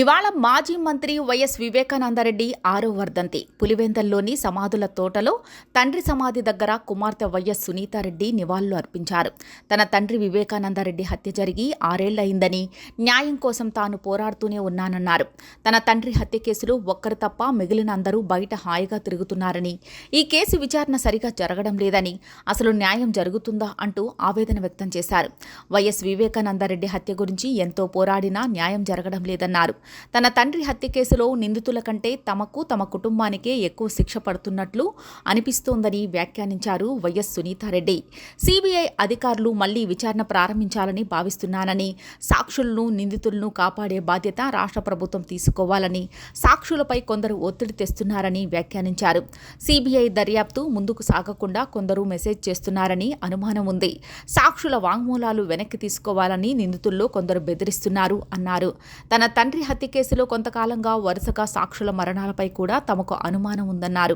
ఇవాళ మాజీ మంత్రి వైఎస్ వివేకానందరెడ్డి ఆరో వర్ధంతి. పులివెందల్లోని సమాధుల తోటలో తండ్రి సమాధి దగ్గర కుమార్తె వైఎస్ సునీతారెడ్డి నివాళులు అర్పించారు. తన తండ్రి వివేకానందరెడ్డి హత్య జరిగి ఆరేళ్ళయిందని న్యాయం కోసం తాను పోరాడుతూనే ఉన్నానన్నారు. తన తండ్రి హత్య కేసులో ఒక్కరు తప్ప మిగిలిన అందరూ బయట హాయిగా తిరుగుతున్నారని ఈ కేసు విచారణ సరిగా జరగడం లేదని అసలు న్యాయం జరుగుతుందా అంటూ ఆవేదన వ్యక్తం చేశారు. వైఎస్ వివేకానందరెడ్డి హత్య గురించి ఎంతో పోరాడినా న్యాయం జరగడం లేదన్నారు. తన తండ్రి హత్య కేసులో నిందితుల కంటే తమకు తమ కుటుంబానికే ఎక్కువ శిక్ష పడుతున్నట్లు అనిపిస్తోందని వ్యాఖ్యానించారు వైఎస్ సునీతారెడ్డి. సిబిఐ అధికారులు మళ్ళీ విచారణ ప్రారంభించాలని భావిస్తున్నానని సాక్షులను నిందితులను కాపాడే బాధ్యత రాష్ట్ర ప్రభుత్వం తీసుకోవాలని సాక్షులపై కొందరు ఒత్తిడి తెస్తున్నారని వ్యాఖ్యానించారు. సిబిఐ దర్యాప్తు ముందుకు సాగకుండా కొందరు మెసేజ్ చేస్తున్నారని అనుమానం ఉంది. సాక్షుల వాంగ్మూలాలు వెనక్కి తీసుకోవాలని నిందితుల్లో కొందరు బెదిరిస్తున్నారు అన్నారు. తన తండ్రి హత్య హత్య కేసులో కొంతకాలంగా వరుసగా సాక్షుల మరణాలపై కూడా తమకు అనుమానం ఉందన్నారు.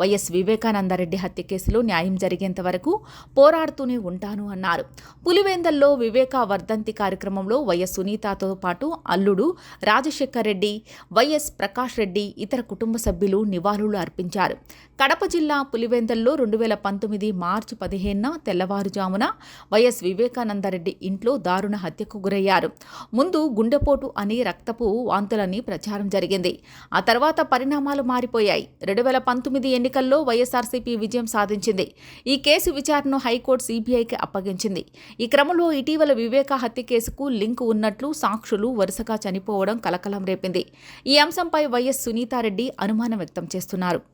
వైఎస్ వివేకానందరెడ్డి హత్య కేసులో న్యాయం జరిగేంత వరకు పోరాడుతూనే ఉంటాను అన్నారు. పులివేందల్లో వివేక వర్ధంతి కార్యక్రమంలో వైఎస్ సునీతతో పాటు అల్లుడు రాజశేఖర్ రెడ్డి వైఎస్ ప్రకాష్ రెడ్డి ఇతర కుటుంబ సభ్యులు నివాళులు అర్పించారు. కడప జిల్లా పులివెందల్లో రెండు వేల పంతొమ్మిది మార్చి పదిహేనున తెల్లవారుజామున వైఎస్ వివేకానందరెడ్డి ఇంట్లో దారుణ హత్యకు గురయ్యారు. ముందు గుండెపోటు అని రక్తపు వాంతులని ప్రచారం జరిగింది. ఆ తర్వాత పరిణామాలు మారిపోయాయి. రెండు వేల పంతొమ్మిది ఎన్నికల్లో వైఎస్ఆర్సీపీ విజయం సాధించింది. ఈ కేసు విచారణను హైకోర్టు సీబీఐకి అప్పగించింది. ఈ క్రమంలో ఇటీవల వివేక హత్య కేసుకు లింక్ ఉన్నట్లు సాక్షులు వరుసగా చనిపోవడం కలకలం రేపింది. ఈ అంశంపై వైఎస్ సునీతారెడ్డి అనుమానం వ్యక్తం చేస్తున్నారు.